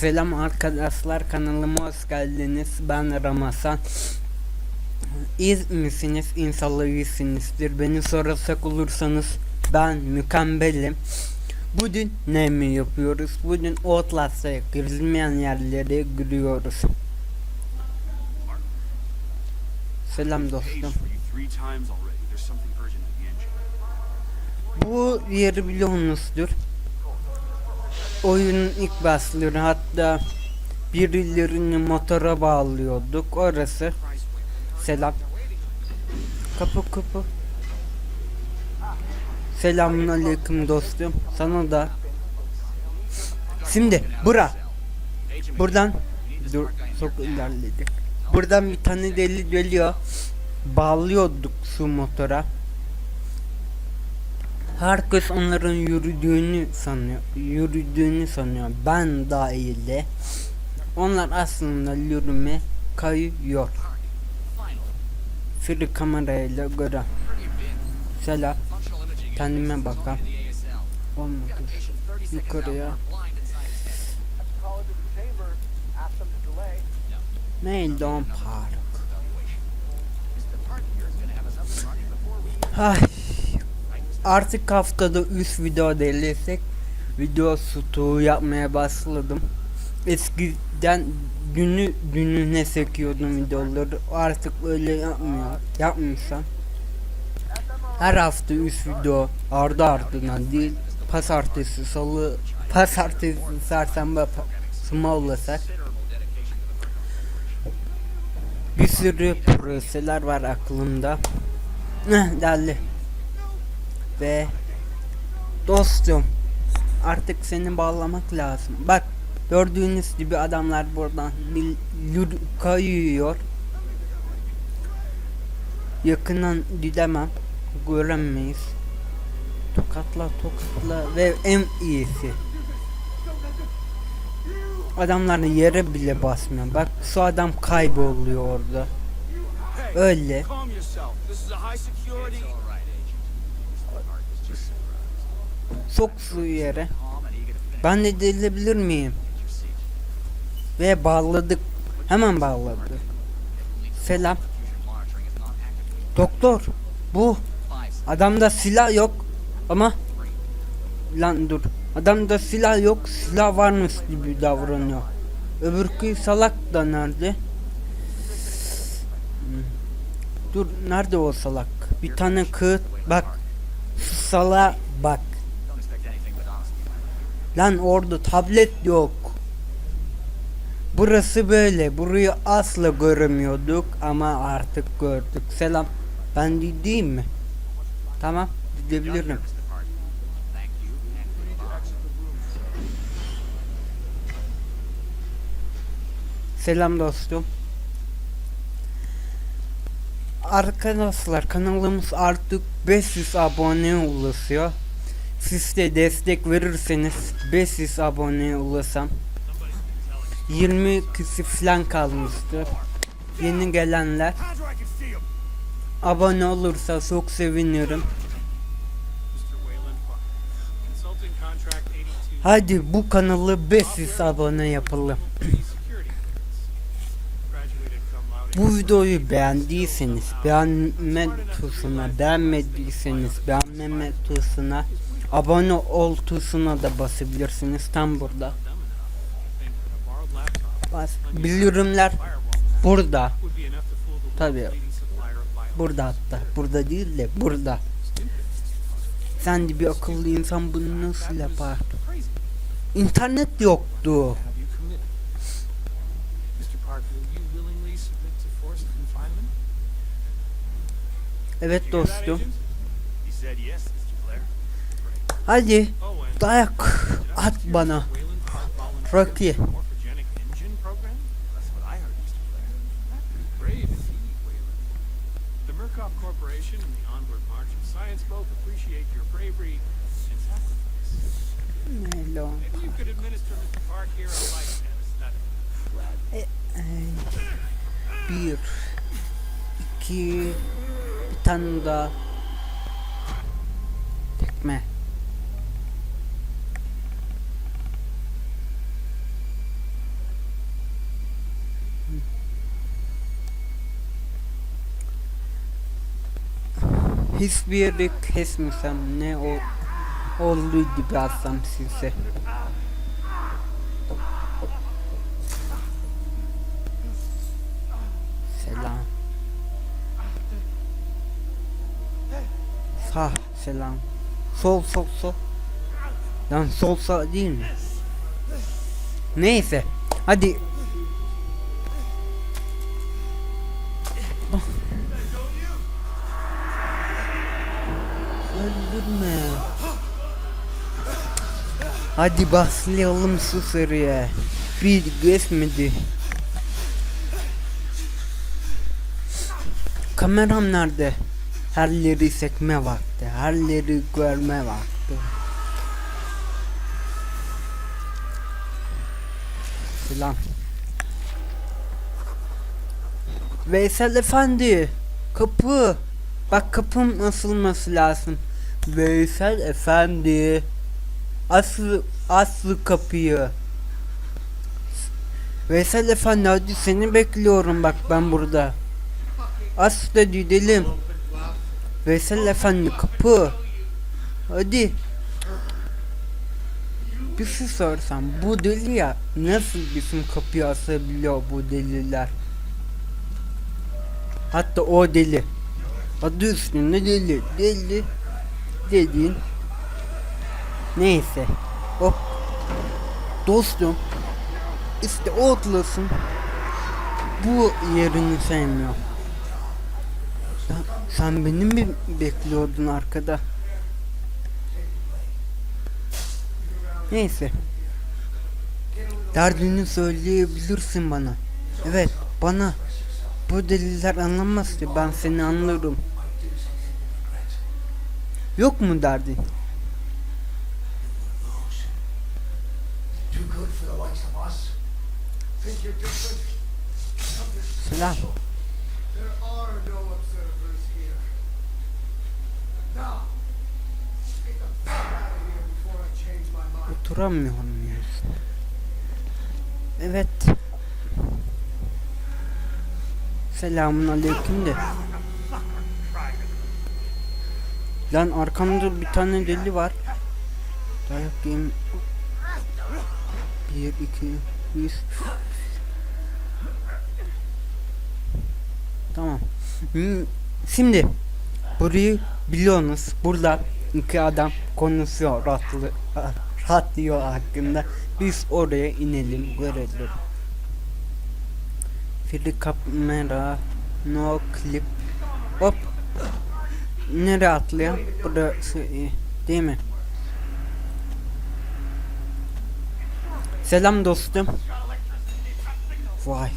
Selam arkadaşlar kanalıma hoş geldiniz. Ben Ramazan. İyi misiniz? İnşallah iyisinizdir. Beni soracak olursanız ben mükemmelim. Bugün ne mi yapıyoruz? Bugün Outlast'a girilmeyen yerlere giriyoruz. Selam dostum. Bu yeri biliyorsunuzdur. Oyunun ilk başları hatta birilerini motora bağlıyorduk. Orası. Selam. Kapı kapı. Selamun aleyküm dostum. Sana da. Şimdi bura. Buradan dur çok ilerledik. Buradan bir tane deli geliyor. Bağlıyorduk şu motora. Herkes onların yürüdüğünü sanıyor. Yürüdüğünü sanıyor. Ben dahil de. Onlar aslında yürüme kayıyor. Free kamerayla göre. Selam. Kendime bakalım. Olmadı. Yukarıya. Meydan Park. Ay. Artık haftada 3 video değilsek video stoğu yapmaya başladım. Eskiden günü gününe sekiyordum videoları. Artık öyle yapmıyor. Yapmıyorsam. Her hafta 3 video ardı ardına değil. Pazartesi, salı, pazartesi, çarşamba, small'lasak. Bir sürü projeler var aklımda. Heh, geldi. Ve dostum artık seni bağlamak lazım. Bak gördüğünüz gibi adamlar buradan kayıyor. Yakından gidemem. Göremeyiz. Tokatla tokatla ve en iyisi. Adamlar yere bile basmıyor. Bak şu adam kayboluyor orada. Öyle. Su yere. Ben de delilebilir miyim? Ve bağladık. Hemen bağladı. Selam. Doktor. Bu. Adamda silah yok. Ama. Lan dur. Adamda silah yok. Silah varmış gibi davranıyor. Öbürkü salak da nerede? Dur nerede o salak? Bir tane kağıt bak. Sala bak. Lan orada tablet yok. Burası böyle. Burayı asla göremiyorduk ama artık gördük. Selam. Ben gideyim mi? Tamam. Gidebilirim. Selam dostum. Arkadaşlar kanalımız artık 500 aboneye ulaşıyor. Siz de destek verirseniz 500 aboneye ulaşsam 20 kişi falan kalmıştır. Yeni gelenler abone olursa çok sevinirim. Mr. Wayland, consulting contract 82 Hadi bu kanalı 500 abone yapalım. Bu videoyu beğendiyseniz beğenme tuşuna, beğenmediyseniz beğenmeme tuşuna, abone ol tuşuna da basabilirsiniz tam burada. Bas. Bildirimler burada. bio. Burada hatta. Burada değil de burada. Sen de bir akıllı insan bunu nasıl yapar? İnternet yoktu. Evet dostum. Hadi dayak at bana. Rocky. for morphogenic engine program? That's what I heard, Mr. hiçbir yeri kesmesem ne o olduğu gibi alsam size. Selam. Sağ selam. Sol sol sol. Lan sol sağ değil mi? Neyse. Hadi. Hadi başlayalım şu seriye. Bir geçmedi. Kameram nerede? Her yeri sekme vakti. Her yeri görme vakti. Selam. Veysel Efendi. Kapı. Bak kapım asılması lazım. Veysel Efendi. Aslı, aslı kapıyı. Veysel Efendi hadi seni bekliyorum bak ben burada. As da gidelim. Veysel Efendi kapı. Hadi. Bir şey sorsam bu deli ya nasıl bizim kapıyı asabiliyor bu deliler? Hatta o deli. Adı üstünde deli. Deli. Dediğin. Neyse. Hop. Dostum. İşte o atlasın. Bu yerini sevmiyor. Sen, sen beni mi bekliyordun arkada? Neyse. Derdini söyleyebilirsin bana. Evet, bana. Bu deliler anlamaz ki ben seni anlarım. Yok mu derdin? Mind. Oturamıyorum ya. Evet. Selamun aleyküm de. Lan arkamda bir tane deli var. Dayak yiyeyim. Bir, iki, üç. Tamam. Hmm, Şimdi burayı biliyorsunuz. Burada iki adam konuşuyor rahatlı, rahatlıyor hakkında. Biz oraya inelim görelim. Free kamera no clip hop nereye atlıyor burası değil mi selam dostum vay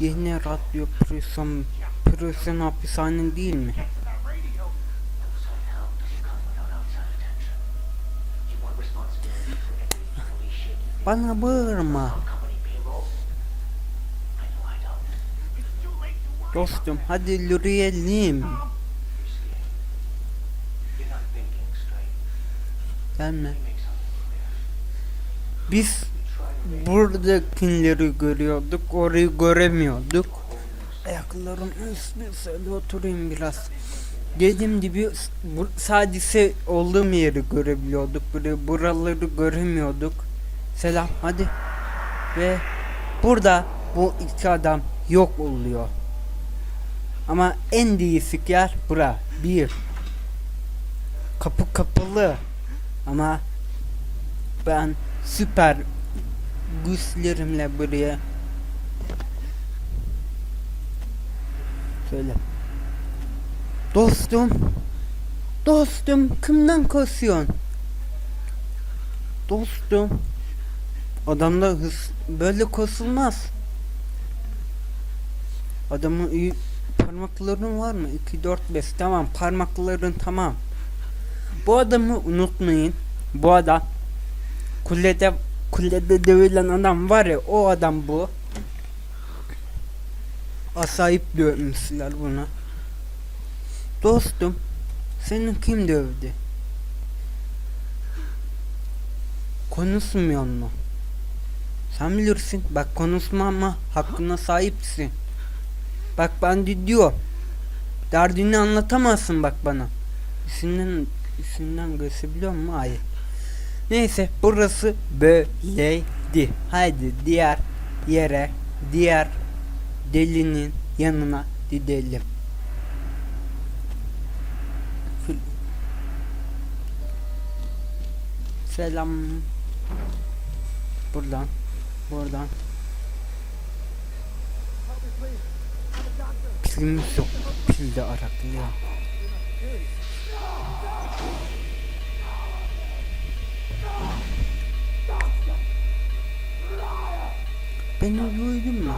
yeni radyo prison prison hapishane değil mi bana bağırma Dostum hadi yürüyelim. Gelme. Biz buradakileri görüyorduk, orayı göremiyorduk. Ayaklarım üstü şöyle oturayım biraz. Dediğim gibi sadece olduğum yeri görebiliyorduk. Böyle buraları göremiyorduk. Selam hadi. Ve burada bu iki adam yok oluyor. Ama en değişik yer bura. Bir. Kapı kapalı. Ama ben süper güçlerimle buraya Söyle. Dostum. Dostum kimden koşuyorsun? Dostum. Adamda hız böyle koşulmaz. Adamın iyi parmakların var mı? 2 4 5 tamam parmakların tamam. Bu adamı unutmayın. Bu adam kulede kulede dövülen adam var ya o adam bu. Asayip dövmüşler buna. Dostum seni kim dövdü? Konuşmuyor mu? Sen bilirsin. Bak konuşma ama hakkına sahipsin. Bak ben de diyor. Derdini anlatamazsın bak bana. Üstünden, üstünden göstebiliyor mu? Hayır. Neyse burası böyleydi. Haydi diğer yere, diğer delinin yanına gidelim. Selam. Buradan, buradan. Pilimiz yok. Pil de araklı ya. Beni duydun mu?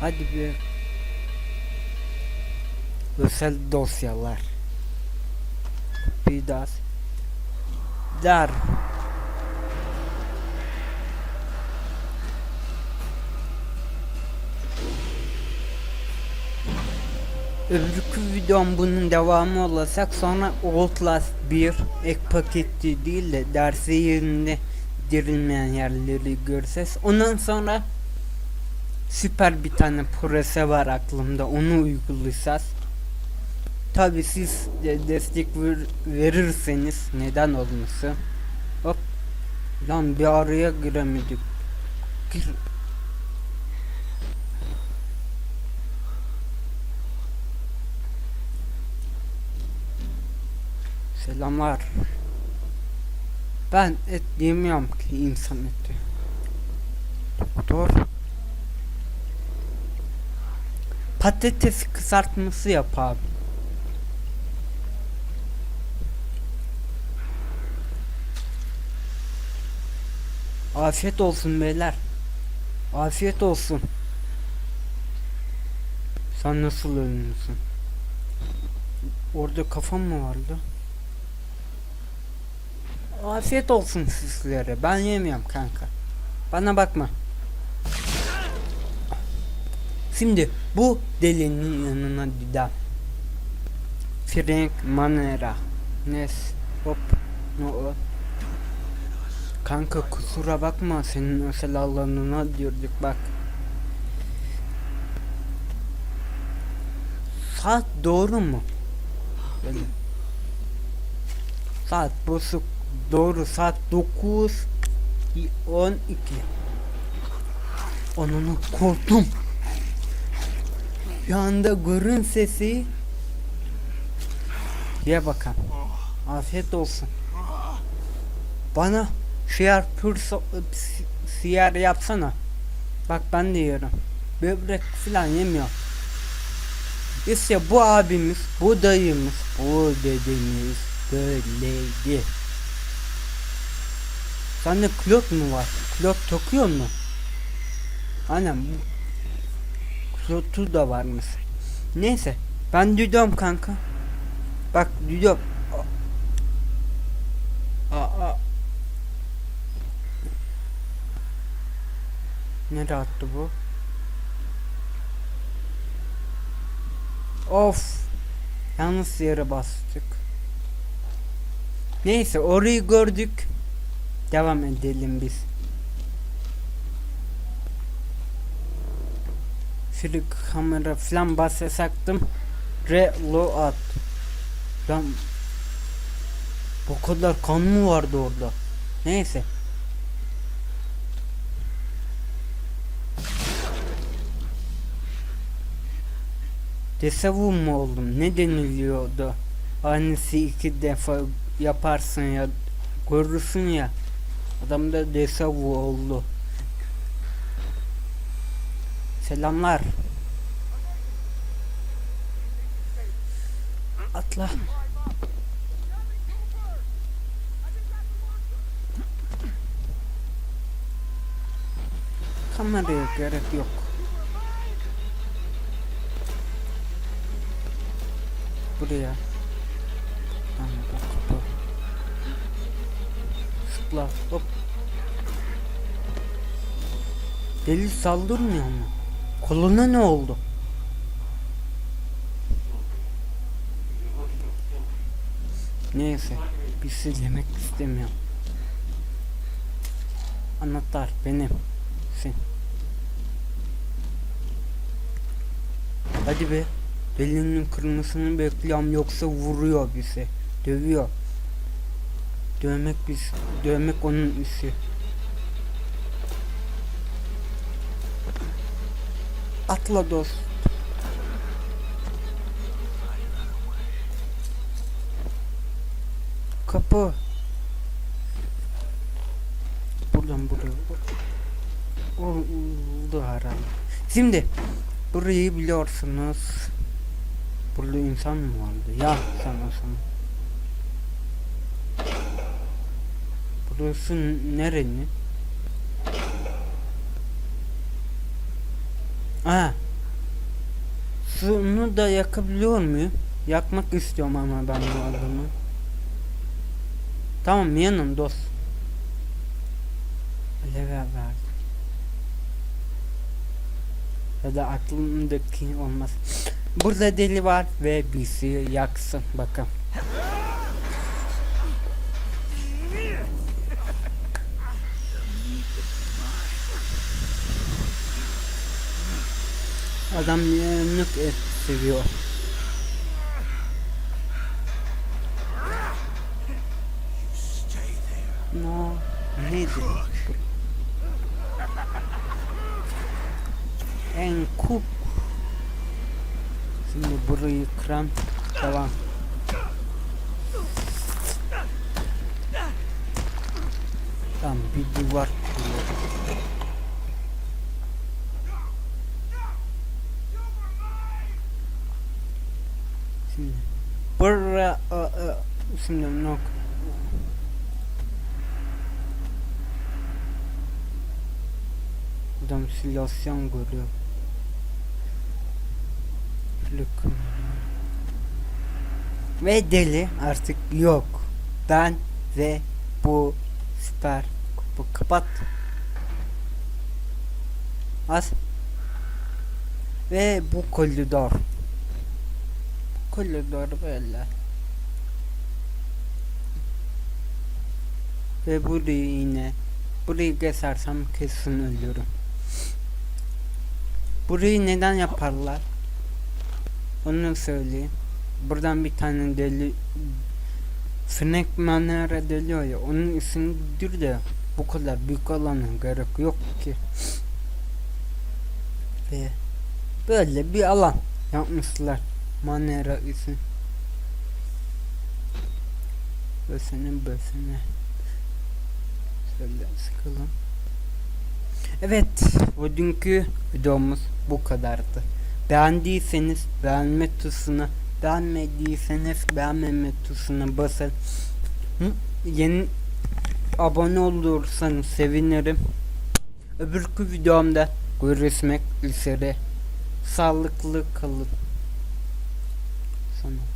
Hadi bir özel dosyalar. Bir daha dar. Öbürkü videom bunun devamı olacak sonra Outlast 1 ek paketi değil de dersi yerinde girilmeyen yerleri göreceğiz. Ondan sonra süper bir tane proje var aklımda onu uygulayacağız. Tabi siz de destek ver- verirseniz neden olmasın. Hop. Lan bir araya giremedik. Gir. Selamlar. Ben et yemiyorum ki insan eti. Doktor. Patates kızartması yap abi. Afiyet olsun beyler. Afiyet olsun. Sen nasıl ölüyorsun? Orada kafam mı vardı? Afiyet olsun sizlere. Ben yemiyorum kanka. Bana bakma. Şimdi bu delinin yanına gidelim. Frank Manera. Nes. Hop. No. Kanka kusura bakma senin özel alanına diyorduk bak. Saat doğru mu? Saat bozuk doğru saat 9 12 Onunu korktum. Bir anda görün sesi. Ye bakalım. Afiyet olsun. Bana şiar pür so- yapsana. Bak ben de yiyorum. Böbrek falan yemiyor. İşte bu abimiz, bu dayımız, bu dedemiz böyleydi. Sende klot mu var? Klot takıyor mu? Bu klotu da varmış. Neyse ben gidiyorum kanka. Bak gidiyorum. Aa. Nereye attı bu? Of. Yanlış yere bastık. Neyse orayı gördük. Devam edelim biz. Şöyle kamera falan basacaktım. Reload. Lan bu kadar kan mı vardı orada? Neyse. Desavu mu oldum? Ne deniliyordu? Annesi iki defa yaparsın ya görürsün ya. Adamda desavu oldu. Selamlar. Atla. Kameraya gerek yok. Buraya. Tamam, bu kapı. Zıpla, hop. Deli saldırmıyor mu? Koluna ne oldu? Neyse, bir şey demek istemiyorum. Anahtar benim. Sen. Hadi be. Delinin kırmızısını bekliyorum yoksa vuruyor bizi. Dövüyor. Dövmek biz, dövmek onun işi. Atla dost. Kapı. Buradan buraya. Oldu herhalde. Şimdi burayı biliyorsunuz. Burada insan mı vardı? Ya sanırsam. Burası nerenin? Ha. Şunu da yakabiliyor muyum? Yakmak istiyorum ama ben bu adamı. Tamam yanım dost. Alev ver. Ya da aklımdaki olmaz. Burada deli var ve bizi yaksın bakalım. Adam yanık et seviyor. No, neydi? En kuk. Şimdi burayı kıran devam. Tamam bir duvar kuruyor. Şimdi buraya ı, ı, şimdi nok. Adam silasyon görüyor. Look. Ve deli artık yok. Ben ve bu süper kupu kapat. Az. Ve bu koridor. Koridor böyle. Ve burayı yine burayı geçersem kesin ölürüm. Burayı neden yaparlar? Onu söyleyeyim. Buradan bir tane deli Snack Manera deliyor ya onun ismidir de bu kadar büyük olana gerek yok ki. Ve böyle bir alan yapmışlar. Manera isim. Bösene bösene. Şöyle sıkalım. Evet, bugünkü videomuz bu kadardı. Beğendiyseniz beğenme tuşuna, beğenmediyseniz beğenmeme tuşuna basın. Hı? Yeni abone olursanız sevinirim. Öbürkü videomda görüşmek üzere. Sağlıklı kalın. Sana.